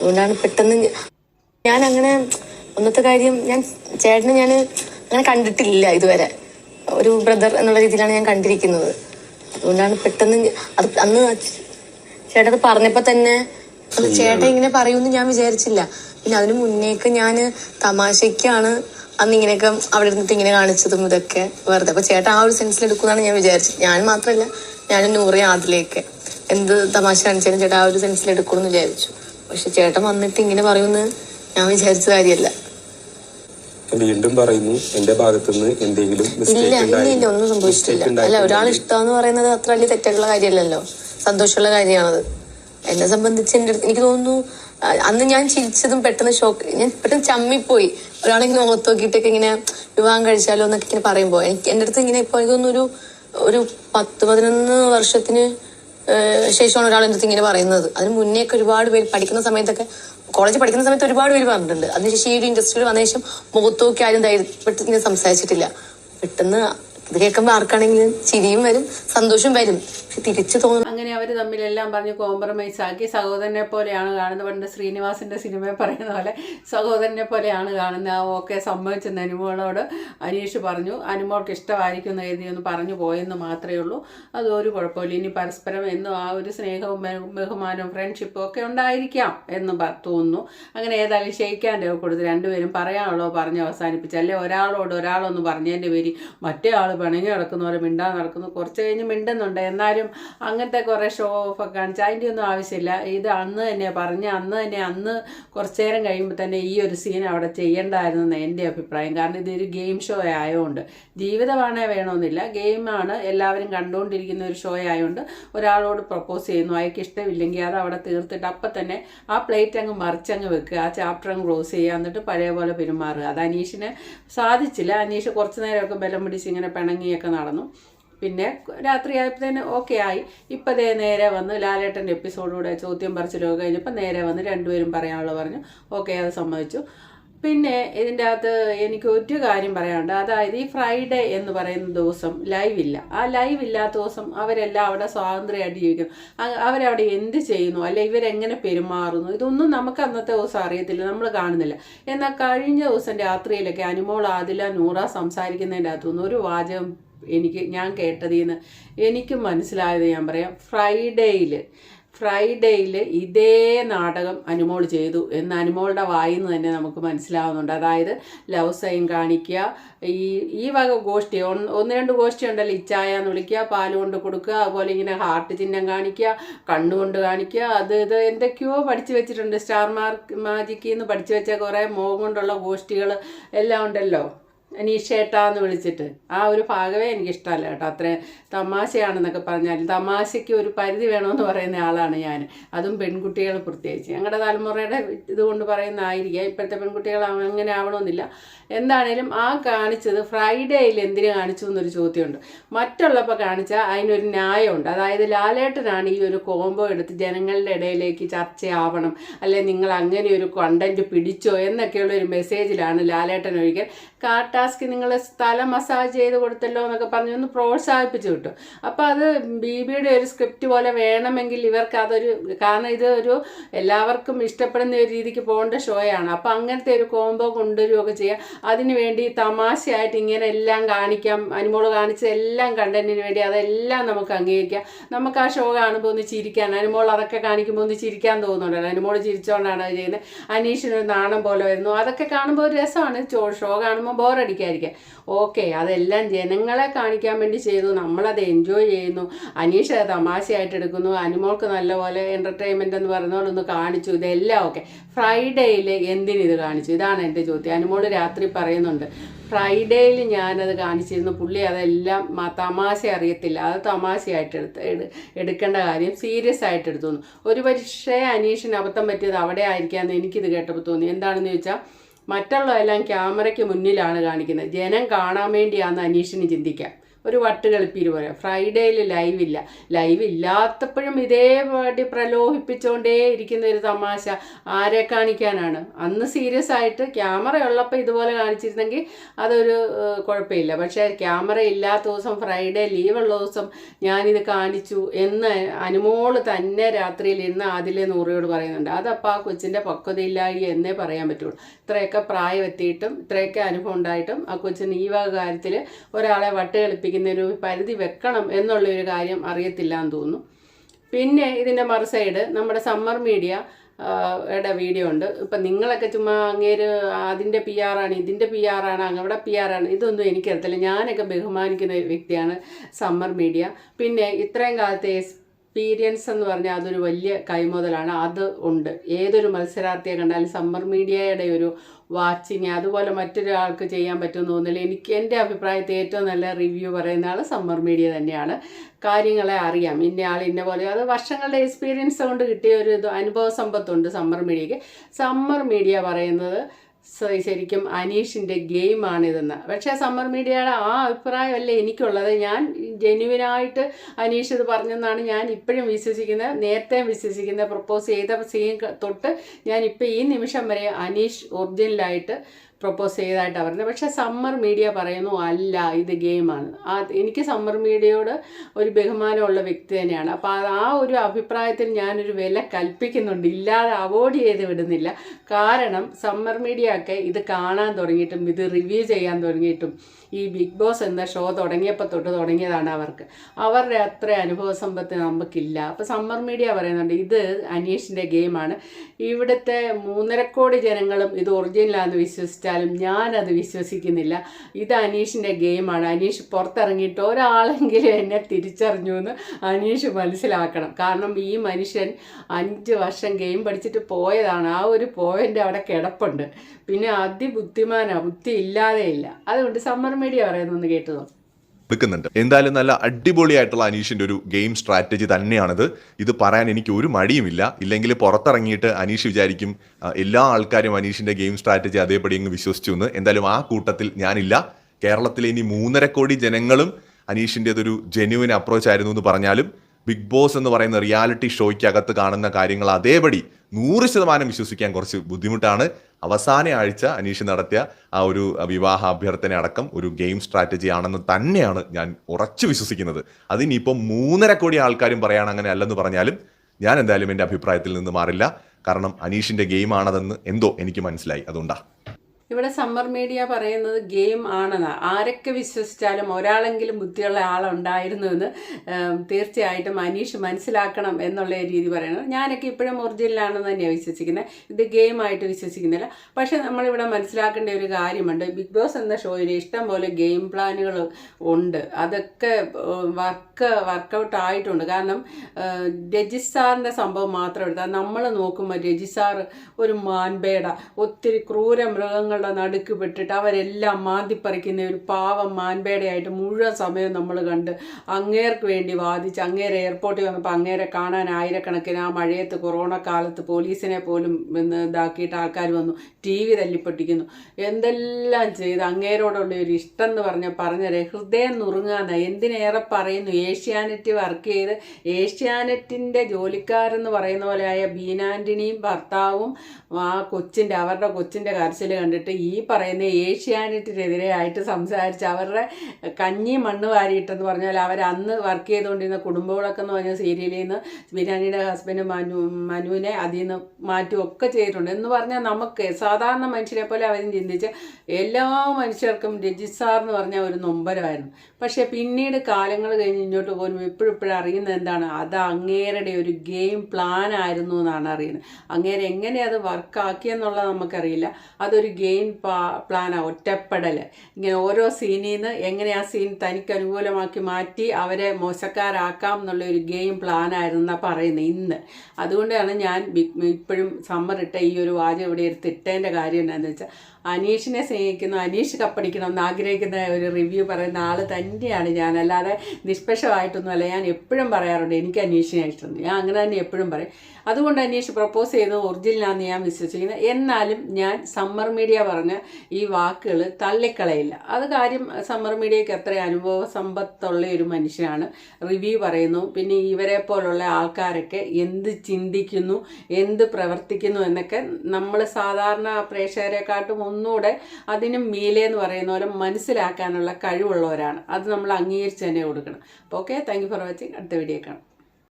അതുകൊണ്ടാണ് പെട്ടെന്ന് ഞാൻ അങ്ങനെ ഒന്നത്തെ കാര്യം ഞാൻ ചേട്ടനെ ഞാൻ അങ്ങനെ കണ്ടിട്ടില്ല ഇതുവരെ. ഒരു ബ്രദർ എന്നുള്ള രീതിയിലാണ് ഞാൻ കണ്ടിരിക്കുന്നത്. അതുകൊണ്ടാണ് പെട്ടെന്ന് അത് അന്ന് ചേട്ടൻ അത് പറഞ്ഞപ്പോ തന്നെ അത് ചേട്ടൻ ഇങ്ങനെ പറയുമെന്ന് ഞാൻ വിചാരിച്ചില്ല. പിന്നെ അതിന് മുന്നേക്ക് ഞാൻ തമാശക്കാണ് അന്ന് ഇങ്ങനെയൊക്കെ അവിടെ ഇരുന്നിട്ട് ഇങ്ങനെ കാണിച്ചതും ഇതൊക്കെ വെറുതെ. അപ്പൊ ചേട്ടൻ ആ ഒരു സെൻസിൽ എടുക്കുമെന്നാണ് ഞാൻ വിചാരിച്ചത്. ഞാൻ മാത്രമല്ല ഞാൻ നൂറേ ആദിലേക്ക് എന്ത് തമാശ കാണിച്ചാലും ചേട്ടാ ആ ഒരു സെൻസിൽ എടുക്കുമെന്ന് വിചാരിച്ചു. പക്ഷെ ചേട്ടൻ വന്നിട്ട് ഇങ്ങനെ പറയുമെന്ന് ഞാൻ വിചാരിച്ച കാര്യമല്ല. വീണ്ടും പറയുന്നു എന്റെ ഭാഗത്തുനിന്ന് എന്തെങ്കിലും ഇല്ല mistake ഇല്ല ഇല്ല ഒന്നും സംഭവിച്ചിട്ടില്ല. അല്ല ഒരാൾ ഇഷ്ടമെന്ന് പറയുന്നത് അത്ര വലിയ തെറ്റായിട്ടുള്ള കാര്യമല്ലല്ലോ. സന്തോഷമുള്ള കാര്യമാണത്. എന്നെ സംബന്ധിച്ച് എന്റെ അടുത്ത് എനിക്ക് തോന്നുന്നു അന്ന് ഞാൻ ചിരിച്ചതും പെട്ടെന്ന് ഷോക്ക് ഞാൻ പെട്ടെന്ന് ചമ്മിപ്പോയി. ഒരാളിങ്ങനെ മുഖത്ത് നോക്കിയിട്ടൊക്കെ ഇങ്ങനെ വിവാഹം കഴിച്ചാലോ എന്നൊക്കെ ഇങ്ങനെ പറയുമ്പോൾ എനിക്ക് എന്റെ അടുത്ത് ഇങ്ങനെ ഇപ്പോൾ എനിക്ക് തോന്നുന്നു ഒരു ഒരു പത്ത് പതിനൊന്ന് വർഷത്തിന് ശേഷമാണ് ഒരാൾ എന്റെ ഇങ്ങനെ പറയുന്നത്. അതിന് മുന്നേ ഒക്കെ ഒരുപാട് പേര് പഠിക്കുന്ന സമയത്തൊക്കെ കോളേജ് പഠിക്കുന്ന സമയത്ത് ഒരുപാട് പേര് പറഞ്ഞിട്ടുണ്ട്. അതിനുശേഷം ഈ ഒരു ഇൻഡസ്ട്രിയിൽ വന്ന ശേഷം മുഖത്തോക്കി ആരും ധൈര്യപ്പെട്ട് ഇങ്ങനെ സംസാരിച്ചിട്ടില്ല. പെട്ടെന്ന് ഇത് കേൾക്കുമ്പോൾ ആർക്കാണെങ്കിലും ചിരിയും വരും സന്തോഷം വരും. പക്ഷെ തിരിച്ചു തോന്നുന്നു തമ്മിലെല്ലാം പറഞ്ഞ് കോംപ്രമൈസ് ആക്കി സഹോദരനെ പോലെയാണ് കാണുന്നത്. പണ്ട് ശ്രീനിവാസിന്റെ സിനിമയിൽ പറയുന്ന പോലെ സഹോദരനെ പോലെയാണ് കാണുന്നത്. ആ ഓക്കെ സംഭവിച്ചെന്ന് അനുമോളോട് അനീഷ് പറഞ്ഞു. അനുമോൾക്ക് ഇഷ്ടമായിരിക്കും എന്ന് എഴുതി ഒന്ന് പറഞ്ഞു പോയെന്ന് മാത്രമേ ഉള്ളൂ. അതൊരു കുഴപ്പമില്ല. ഇനി പരസ്പരം എന്നും ആ ഒരു സ്നേഹവും ബഹുമാനവും ഫ്രണ്ട്ഷിപ്പും ഒക്കെ ഉണ്ടായിരിക്കാം എന്ന് തോന്നുന്നു. അങ്ങനെ ഏതായാലും ക്ഷയിക്കാന്റെ കൊടുത്ത് രണ്ടുപേരും പറയാനുള്ളോ പറഞ്ഞ് അവസാനിപ്പിച്ചു അല്ലെ ഒരാളോട് ഒരാളൊന്ന് പറഞ്ഞതിന്റെ പേര് മറ്റേ ആൾ പിണങ്ങി പോലെ മിണ്ടാൻ നടക്കുന്നു. കുറച്ച് കഴിഞ്ഞ് മിണ്ടുന്നുണ്ട്. എന്നാലും അങ്ങനത്തെ കുറേ ഷോ ഓഫ് ഒക്കെ കാണിച്ച്. അതിന്റെ ഒന്നും ആവശ്യമില്ല. ഇത് അന്ന് തന്നെ പറഞ്ഞ് അന്ന് തന്നെ അന്ന് കുറച്ച് നേരം കഴിയുമ്പോൾ തന്നെ ഈ ഒരു സീൻ അവിടെ ചെയ്യേണ്ടായിരുന്നു എന്റെ അഭിപ്രായം. കാരണം ഇതൊരു ഗെയിം ഷോ ആയതുകൊണ്ട് ജീവിതമാണേ വേണമെന്നില്ല ഗെയിമാണ് എല്ലാവരും കണ്ടുകൊണ്ടിരിക്കുന്ന ഒരു ഷോ ആയതുകൊണ്ട് ഒരാളോട് പ്രപ്പോസ് ചെയ്യുന്നു. അയാൾക്ക് ഇഷ്ടമില്ലെങ്കിൽ അത് അവിടെ തീർത്തിട്ട് അപ്പം തന്നെ ആ പ്ലേറ്റ് അങ്ങ് മറിച്ചങ്ങ് വെക്കുക ആ ചാപ്റ്റർ അങ്ങ് ക്ലോസ് ചെയ്യുക എന്നിട്ട് പഴയ പോലെ പെരുമാറുക. അത് അനീഷിന് സാധിച്ചില്ല. അനീഷ് കുറച്ച് നേരമൊക്കെ ബലം പിടിച്ച് ഇങ്ങനെ പിണങ്ങിയൊക്കെ നടന്നു. പിന്നെ രാത്രി തന്നെ ഓക്കെ ആയി. ഇപ്പം ദേ നേരെ വന്ന് ലാലേട്ടന്റെ എപ്പിസോഡിലൂടെ ചോദ്യം പറിച്ചിലൊക്കെ കഴിഞ്ഞപ്പോൾ നേരെ വന്ന് രണ്ടുപേരും പറയാനുള്ളത് പറഞ്ഞു. ഓക്കെ അത് സമ്മതിച്ചു. പിന്നെ ഇതിന്റെ അകത്ത് എനിക്ക് ഒരു കാര്യം പറയാനുണ്ട്. അതായത് ഈ ഫ്രൈഡേ എന്ന് പറയുന്ന ദിവസം ലൈവ് ഇല്ല. ആ ലൈവ് ഇല്ലാത്ത ദിവസം അവരെല്ലാം അവിടെ സ്വാതന്ത്ര്യമായിട്ട് ജീവിക്കുന്നു അവരവിടെ എന്ത് ചെയ്യുന്നു? അല്ലെ ഇവരെങ്ങനെ പെരുമാറുന്നു? ഇതൊന്നും നമുക്ക് അന്നത്തെ ദിവസം അറിയത്തില്ല. നമ്മൾ കാണുന്നില്ല. എന്നാൽ കഴിഞ്ഞ ദിവസം രാത്രിയിലൊക്കെ അനുമോൾ ആദില നൂറ സംസാരിക്കുന്നതിന്റെ അകത്തുനിന്ന് ഒരു വാചകം എനിക്ക് ഞാൻ കേട്ടതിൽ നിന്ന് എനിക്ക് മനസ്സിലായത് ഞാൻ പറയാം ഫ്രൈഡേയിൽ ഫ്രൈഡേയിൽ ഇതേ നാടകം അനുമോൾ ചെയ്തു എന്ന് അനുമോളുടെ വായിൽ നിന്ന് തന്നെ നമുക്ക് മനസ്സിലാവുന്നുണ്ട്. അതായത് ലവ് സൈൻ കാണിക്കുക ഈ ഈ വക ഗോഷ്ഠി ഒന്ന് രണ്ട് ഗോഷ്ടി ഉണ്ടല്ലോ ഇച്ചായ എന്ന് വിളിക്കുക പാൽ കൊണ്ട് കൊടുക്കുക അതുപോലെ ഇങ്ങനെ ഹാർട്ട് ചിഹ്നം കാണിക്കുക കണ്ണുകൊണ്ട് കാണിക്കുക അത് ഇത് എന്തൊക്കെയോ പഠിച്ചു വെച്ചിട്ടുണ്ട്. സ്റ്റാർ മാർക്ക് മാജിക്കിൽ നിന്ന് പഠിച്ചു വെച്ച കുറേ മോഹം കൊണ്ടുള്ള ഗോഷ്ഠികൾ എല്ലാം ഉണ്ടല്ലോ. അനീഷേട്ടാന്ന് വിളിച്ചിട്ട്. ആ ഒരു ഭാഗമേ എനിക്കിഷ്ടമല്ല കേട്ടോ. അത്രയും തമാശയാണെന്നൊക്കെ പറഞ്ഞാൽ തമാശയ്ക്ക് ഒരു പരിധി വേണമെന്ന് പറയുന്ന ആളാണ് ഞാൻ. അതും പെൺകുട്ടികൾ പ്രത്യേകിച്ച്. ഞങ്ങളുടെ തലമുറയുടെ ഇതുകൊണ്ട് പറയുന്ന ആയിരിക്കാം ഇപ്പോഴത്തെ പെൺകുട്ടികൾ അങ്ങനെ ആവണമെന്നില്ല എന്താണേലും ആ കാണിച്ചത് ഫ്രൈഡേയിൽ എന്തിനു കാണിച്ചു എന്നൊരു ചോദ്യമുണ്ട്. മറ്റുള്ളപ്പോൾ കാണിച്ചാൽ അതിനൊരു ന്യായമുണ്ട്. അതായത് ലാലേട്ടനാണ് ഈ ഒരു കോംബോ എടുത്ത് ജനങ്ങളുടെ ഇടയിലേക്ക് ചർച്ചയാവണം. അല്ലെ നിങ്ങൾ അങ്ങനെ ഒരു കണ്ടന്റ് പിടിച്ചോ എന്നൊക്കെയുള്ള ഒരു മെസ്സേജിലാണ് ലാലേട്ടൻ ഒരിക്കൽ ടാസ്ക് നിങ്ങൾ സ്ഥലം മസാജ് ചെയ്ത് കൊടുത്തല്ലോ എന്നൊക്കെ പറഞ്ഞ് ഒന്ന് പ്രോത്സാഹിപ്പിച്ചു കിട്ടും. അപ്പോൾ അത് ബീബിയുടെ ഒരു സ്ക്രിപ്റ്റ് പോലെ വേണമെങ്കിൽ ഇവർക്ക് അതൊരു കാരണം ഇത് ഒരു എല്ലാവർക്കും ഇഷ്ടപ്പെടുന്ന ഒരു രീതിക്ക് പോകേണ്ട ഷോയാണ്. അപ്പോൾ അങ്ങനത്തെ ഒരു കോംബോ കൊണ്ടുവരികയൊക്കെ ചെയ്യാം. അതിനുവേണ്ടി തമാശയായിട്ട് ഇങ്ങനെ എല്ലാം കാണിക്കാം. അനുമോൾ കാണിച്ച എല്ലാം കണ്ടന്റിന് വേണ്ടി അതെല്ലാം നമുക്ക് അംഗീകരിക്കാം. നമുക്ക് ആ ഷോ കാണുമ്പോൾ ഒന്ന് ചിരിക്കാൻ അനുമോൾ അതൊക്കെ കാണിക്കുമ്പോൾ ഒന്ന് ചിരിക്കാൻ തോന്നുന്നുണ്ടല്ലോ. അനുമോൾ ചിരിച്ചുകൊണ്ടാണ് അത് ചെയ്യുന്നത്. അനീഷിനൊരു നാണം പോലെ വരുന്നു. അതൊക്കെ കാണുമ്പോൾ ഒരു രസമാണ്. ഷോ കാണുമ്പോൾ ബോറടിക്കാതിരിക്കുക ഓക്കെ അതെല്ലാം ജനങ്ങളെ കാണിക്കാൻ വേണ്ടി ചെയ്തു. നമ്മളത് എൻജോയ് ചെയ്യുന്നു. അനീഷ് അത് തമാശയായിട്ട് എടുക്കുന്നു. അനുമോൾക്ക് നല്ലപോലെ എന്റർടൈൻമെന്റ് എന്ന് പറയുന്ന ഒന്ന് കാണിച്ചു. ഇതെല്ലാം ഓക്കെ. ഫ്രൈഡേയിൽ എന്തിനിത് കാണിച്ചു? ഇതാണ് എന്റെ ചോദ്യം. അനുമോൾ രാത്രി പറയുന്നുണ്ട് ഫ്രൈഡേയിൽ ഞാനത് കാണിച്ചിരുന്നു. പുള്ളി അതെല്ലാം തമാശ അറിയത്തില്ല. അത് തമാശയായിട്ട് എടുത്ത് എടു- എടുക്കേണ്ട കാര്യം സീരിയസ് ആയിട്ട് എടുത്തു. ഒരു പക്ഷേ അനീഷിന് അബദ്ധം പറ്റിയത് അവിടെ ആയിരിക്കാമെന്ന് എനിക്കിത് കേട്ടപ്പോൾ തോന്നി. എന്താണെന്ന് ചോദിച്ചാൽ മറ്റുള്ളതെല്ലാം ക്യാമറയ്ക്ക് മുന്നിലാണ് കാണിക്കുന്നത്. ജനം കാണാൻ വേണ്ടിയാണെന്ന് അനീഷിന് ചിന്തിക്കാം. ഒരു വട്ടുകളിപ്പീര് പറയാം. ഫ്രൈഡേയിൽ ലൈവ് ഇല്ല. ലൈവ് ഇല്ലാത്തപ്പോഴും ഇതേപടി പ്രലോഭിപ്പിച്ചുകൊണ്ടേ ഇരിക്കുന്ന ഒരു തമാശ ആരെ കാണിക്കാനാണ്? അന്ന് സീരിയസ് ആയിട്ട് ക്യാമറ ഉള്ളപ്പോൾ ഇതുപോലെ കാണിച്ചിരുന്നെങ്കിൽ അതൊരു കുഴപ്പമില്ല. പക്ഷേ ക്യാമറ ഇല്ലാത്ത ദിവസം ഫ്രൈഡേ ലീവുള്ള ദിവസം ഞാനിത് കാണിച്ചു എന്ന് അനുമോൾ തന്നെ രാത്രിയിൽ ഇന്ന് ആദിലെ നൂറിയോട് പറയുന്നുണ്ട്. അതപ്പോൾ ആ കൊച്ചിന്റെ പക്വതയില്ലായി എന്നേ പറയാൻ പറ്റുള്ളൂ. ഇത്രയൊക്കെ പ്രായം എത്തിയിട്ടും ഇത്രയൊക്കെ അനുഭവം ഉണ്ടായിട്ടും ആ കൊച്ചിന് ഈ വക കാര്യത്തിൽ ഒരാളെ വട്ട് കളിപ്പിക്കുന്ന ഒരു പരിധി വെക്കണം എന്നുള്ള ഒരു കാര്യം അറിയത്തില്ല എന്ന് തോന്നുന്നു. പിന്നെ ഇതിന്റെ മറു സൈഡ് നമ്മുടെ സമ്മർ മീഡിയ യുടെ വീഡിയോ ഉണ്ട്. ഇപ്പം നിങ്ങളൊക്കെ ചുമ്മാ അങ്ങേര് അതിന്റെ പി ആറാണ് ഇതിന്റെ പി ആറാണ് അങ്ങവിടെ പി ആറാണ് ഇതൊന്നും എനിക്കറിയത്തില്ല. ഞാനൊക്കെ ബഹുമാനിക്കുന്ന വ്യക്തിയാണ് സമ്മർ മീഡിയ. പിന്നെ ഇത്രയും കാലത്തെ എക്സ്പീരിയൻസ് എന്ന് പറഞ്ഞാൽ അതൊരു വലിയ കൈമുതലാണ്. അത് ഉണ്ട്. ഏതൊരു മത്സരാർത്ഥിയെ കണ്ടാലും സമ്മർ മീഡിയയുടെ ഒരു വാച്ചിങ് അതുപോലെ മറ്റൊരാൾക്ക് ചെയ്യാൻ പറ്റുമെന്ന് തോന്നുന്നില്ല. എനിക്ക് എന്റെ അഭിപ്രായത്തിൽ ഏറ്റവും നല്ല റിവ്യൂ പറയുന്ന ആൾ സമ്മർ മീഡിയ തന്നെയാണ്. കാര്യങ്ങളെ അറിയാം. ഇന്ന ആൾ ഇന്ന പോലെ. അത് വർഷങ്ങളുടെ എക്സ്പീരിയൻസ് കൊണ്ട് കിട്ടിയ ഒരു അനുഭവ സമ്പത്തുണ്ട് സമ്മർ മീഡിയയ്ക്ക്. സമ്മർ മീഡിയ പറയുന്നത് ശരിക്കും അനീഷിന്റെ ഗെയിമാണിതെന്ന്. പക്ഷേ സമ്മർ മീഡിയയുടെ ആ അഭിപ്രായമല്ല എനിക്കുള്ളത്. ഞാൻ ജെന്യുവിനായിട്ട് അനീഷ് ഇത് പറഞ്ഞെന്നാണ് ഞാൻ ഇപ്പോഴും വിശ്വസിക്കുന്നത്. നേരത്തെ വിശ്വസിക്കുന്നത്. പ്രപ്പോസ് ചെയ്ത സീൻ തൊട്ട് ഞാൻ ഇപ്പോൾ ഈ നിമിഷം വരെ അനീഷ് ഒറിജിനലായിട്ട് പ്രപ്പോസ് ചെയ്തതായിട്ടാണ് പറഞ്ഞത് പക്ഷേ സമ്മർ മീഡിയ പറയുന്നു അല്ല ഇത് ഗെയിമാണ് ആ എനിക്ക് സമ്മർ മീഡിയയോട് ഒരു ബഹുമാനമുള്ള വ്യക്തി തന്നെയാണ്. അപ്പോൾ ആ ഒരു അഭിപ്രായത്തിൽ ഞാനൊരു വില കൽപ്പിക്കുന്നുണ്ട്. ഇല്ലാതെ അവോയ്ഡ് ചെയ്ത് വിടുന്നില്ല. കാരണം സമ്മർ മീഡിയ ഒക്കെ ഇത് കാണാൻ തുടങ്ങിയിട്ടും ഇത് റിവ്യൂ ചെയ്യാൻ തുടങ്ങിയിട്ടും ഈ ബിഗ് ബോസ് എന്ന ഷോ തുടങ്ങിയപ്പോൾ തൊട്ട് തുടങ്ങിയതാണ് അവർക്ക്. അവരുടെ അത്ര അനുഭവ സമ്പത്ത് നമുക്കില്ല. അപ്പോൾ സമ്മർ മീഡിയ പറയുന്നുണ്ട് ഇത് അനീഷിന്റെ ഗെയിമാണ് ഇവിടുത്തെ മൂന്നര കോടി ജനങ്ങളും ഇത് ഒറിജിനലാണെന്ന് വിശ്വസിച്ചാലും ഞാനത് വിശ്വസിക്കുന്നില്ല. ഇത് അനീഷിന്റെ ഗെയിമാണ് അനീഷ് പുറത്തിറങ്ങിയിട്ട് ഒരാളെങ്കിലും എന്നെ തിരിച്ചറിഞ്ഞു എന്ന് അനീഷ് മനസ്സിലാക്കണം. കാരണം ഈ മനുഷ്യൻ അഞ്ച് വർഷം ഗെയിം പഠിച്ചിട്ട് പോയതാണ്. ആ ഒരു പോയിന്റ് അവിടെ കിടപ്പുണ്ട്. പിന്നെ അതിബുദ്ധിമാനാണ് ബുദ്ധി ഇല്ലാതെ ഇല്ല അതുകൊണ്ട് സമ്മർ മീഡിയ പറയുന്നൊന്ന് കേട്ടു നോക്ക്. എടുക്കുന്നുണ്ട് എന്തായാലും നല്ല അടിപൊളിയായിട്ടുള്ള അനീഷിന്റെ ഒരു ഗെയിം സ്ട്രാറ്റജി തന്നെയാണിത്. ഇത് പറയാൻ എനിക്ക് ഒരു മടിയുമില്ല. ഇല്ലെങ്കിൽ പുറത്തിറങ്ങിയിട്ട് അനീഷ് വിചാരിക്കും എല്ലാ ആൾക്കാരും അനീഷിന്റെ ഗെയിം സ്ട്രാറ്റജി അതേപടി അങ്ങ് വിശ്വസിച്ചു എന്ന്. എന്തായാലും ആ കൂട്ടത്തിൽ ഞാനില്ല. കേരളത്തിലെ ഇനി മൂന്നര കോടി ജനങ്ങളും അനീഷിന്റെതൊരു ജെന്യുവിൻ അപ്രോച്ച് ആയിരുന്നു എന്ന് പറഞ്ഞാലും ബിഗ് ബോസ് എന്ന് പറയുന്ന റിയാലിറ്റി ഷോയ്ക്കകത്ത് കാണുന്ന കാര്യങ്ങൾ അതേപടി നൂറ് ശതമാനം വിശ്വസിക്കാൻ കുറച്ച് ബുദ്ധിമുട്ടാണ്. അവസാന ആഴ്ച അനീഷ് നടത്തിയ ആ ഒരു വിവാഹ അഭ്യർത്ഥന അടക്കം ഒരു ഗെയിം സ്ട്രാറ്റജി ആണെന്ന് തന്നെയാണ് ഞാൻ ഉറച്ചു വിശ്വസിക്കുന്നത്. അതിനിപ്പോൾ മൂന്നര കോടി ആൾക്കാരും പറയാണ് അങ്ങനെ അല്ലെന്ന് പറഞ്ഞാലും ഞാൻ എന്തായാലും എന്റെ അഭിപ്രായത്തിൽ നിന്ന് മാറില്ല. കാരണം അനീഷിന്റെ ഗെയിം ആണതെന്ന് എന്തോ എനിക്ക് മനസ്സിലായി. അതുകൊണ്ടാണ് ഇവിടെ സമ്മർ മീഡിയ പറയുന്നത് ഗെയിം ആണെന്ന്. ആരൊക്കെ വിശ്വസിച്ചാലും ഒരാളെങ്കിലും ബുദ്ധിയുള്ള ആളുണ്ടായിരുന്നു എന്ന് തീർച്ചയായിട്ടും അനീഷ് മനസ്സിലാക്കണം എന്നുള്ള രീതി പറയുന്നത്. ഞാനൊക്കെ ഇപ്പോഴും ഒറിജിനലാണെന്ന് തന്നെയാണ് വിശ്വസിക്കുന്നത്. ഇത് ഗെയിമായിട്ട് വിശ്വസിക്കുന്നില്ല. പക്ഷെ നമ്മളിവിടെ മനസ്സിലാക്കേണ്ട ഒരു കാര്യമുണ്ട്. ബിഗ് ബോസ് എന്ന ഷോയിൽ ഇഷ്ടം പോലെ ഗെയിം പ്ലാനുകൾ ഉണ്ട്. അതൊക്കെ വർക്ക് വർക്കൗട്ട് ആയിട്ടുണ്ട്. കാരണം രജിസ്റ്റാറിന്റെ സംഭവം മാത്രം എടുത്താൽ നമ്മൾ നോക്കുമ്പോൾ രജിസ്റ്റാർ ഒരു മാൻപേട. ഒത്തിരി ക്രൂര മൃഗങ്ങളുടെ നടുക്ക് പെട്ടിട്ട് അവരെല്ലാം മാന്തിപ്പറിക്കുന്ന ഒരു പാവം മാൻപേടയായിട്ട് മുഴുവൻ സമയം നമ്മൾ കണ്ട് അങ്ങേർക്ക് വേണ്ടി വാദിച്ച് അങ്ങേരെ എയർപോർട്ടിൽ വന്നപ്പോൾ അങ്ങേരെ കാണാൻ ആയിരക്കണക്കിന് ആ മഴയത്ത് കൊറോണ കാലത്ത് പോലീസിനെ പോലും ഇതാക്കിയിട്ട് ആൾക്കാർ വന്നു. ടി വി തല്ലിപ്പൊട്ടിക്കുന്നു. എന്തെല്ലാം ചെയ്ത് അങ്ങേരോടുള്ള ഒരു ഇഷ്ടം എന്ന് പറഞ്ഞ പറഞ്ഞരെ ഹൃദയം നുറുങ്ങാന്ന എന്തിനേറെ പറയുന്നു? ഏഷ്യാനെറ്റ് വർക്ക് ചെയ്ത് ഏഷ്യാനെറ്റിന്റെ ജോലിക്കാരെന്ന് പറയുന്ന പോലെ ആയ ബീനാന്റിനിയും ഭർത്താവും ആ കൊച്ചിന്റെ അവരുടെ കൊച്ചിന്റെ കരച്ചിൽ കണ്ടിട്ട് ഈ പറയുന്ന ഏഷ്യാനെറ്റിനെതിരെയായിട്ട് സംസാരിച്ച് അവരുടെ കഞ്ഞി മണ്ണ് വാരിയിട്ടെന്ന് പറഞ്ഞാൽ അവർ അന്ന് വർക്ക് ചെയ്തുകൊണ്ടിരുന്ന കുടുംബങ്ങളൊക്കെ എന്ന് പറഞ്ഞ സീരിയലിൽ നിന്ന് ബിരിയാണിയുടെ ഹസ്ബൻഡ് മനു മനുവിനെ അതിൽ നിന്ന് മാറ്റുകയൊക്കെ ചെയ്തിട്ടുണ്ട്. എന്ന് പറഞ്ഞാൽ നമുക്ക് സാധാരണ മനുഷ്യരെ പോലെ അവരും ചിന്തിച്ച് എല്ലാ മനുഷ്യർക്കും രജിസ്ട്രാർ എന്ന് പറഞ്ഞാൽ ഒരു നൊമ്പരമായിരുന്നു. പക്ഷേ പിന്നീട് കാലങ്ങൾ കഴിഞ്ഞ് ഇങ്ങോട്ട് പോലും ഇപ്പോഴും ഇപ്പോഴും അറിയുന്നത് എന്താണ്? അത് അങ്ങേരുടെ ഒരു ഗെയിം പ്ലാൻ ആയിരുന്നു എന്നാണ് അറിയുന്നത്. അങ്ങേരെ എങ്ങനെ അത് വർക്കാക്കിയെന്നുള്ളത് നമുക്കറിയില്ല. അതൊരു ഗെയിം പ്ലാനാണ് ഒറ്റപ്പെടൽ ഇങ്ങനെ ഓരോ സീനിൽ നിന്ന് എങ്ങനെ ആ സീൻ തനിക്ക് അനുകൂലമാക്കി മാറ്റി അവരെ മോശക്കാരാക്കാം എന്നുള്ള ഒരു ഗെയിം പ്ലാനായിരുന്നു എന്നാണ് പറയുന്നത് ഇന്ന്. അതുകൊണ്ടാണ് ഞാൻ ഇപ്പോഴും സമ്മർ ഇട്ട ഈ ഒരു വാചകം ഇവിടെ എടുത്ത് ഇട്ടതിന്റെ കാര്യം എന്താണെന്ന് വെച്ചാൽ അനീഷിനെ സ്നേഹിക്കുന്നു അനീഷ് കപ്പടിക്കണമെന്ന് ആഗ്രഹിക്കുന്ന ഒരു റിവ്യൂ പറയുന്ന ആൾ തന്നെയാണ് ഞാൻ. അല്ലാതെ നിഷ്പക്ഷമായിട്ടൊന്നുമല്ല ഞാൻ എപ്പോഴും പറയാറുണ്ട് എനിക്ക് അനീഷിനെ ഇഷ്ടം. ഞാൻ അങ്ങനെ തന്നെ എപ്പോഴും പറയും. അതുകൊണ്ട് അനീഷ് പ്രപ്പോസ് ചെയ്തത് ഒറിജിനലാണെന്ന് ഞാൻ വിശ്വസിക്കുന്നത് എന്നാലും ഞാൻ സമ്മർ മീഡിയ പറഞ്ഞ ഈ വാക്കുകൾ തള്ളിക്കളയില്ല. അത് കാര്യം സമ്മർ മീഡിയയ്ക്ക് എത്ര അനുഭവ സമ്പത്തുള്ള ഒരു മനുഷ്യനാണ്. റിവ്യൂ പറയുന്നു. പിന്നെ ഇവരെ പോലുള്ള ആൾക്കാരൊക്കെ എന്ത് ചിന്തിക്കുന്നു എന്ത് പ്രവർത്തിക്കുന്നു എന്നൊക്കെ നമ്മൾ സാധാരണ പ്രേക്ഷകരെക്കാട്ടും ഒന്നുകൂടെ അതിനും മീലേ എന്ന് പറയുന്ന പോലെ മനസ്സിലാക്കാനുള്ള കഴിവുള്ളവരാണ്. അത് നമ്മൾ അംഗീകരിച്ച് തന്നെ കൊടുക്കണം. അപ്പോൾ ഓക്കെ താങ്ക് ഫോർ വാച്ചിങ് അടുത്ത വീഡിയോ കാണാം.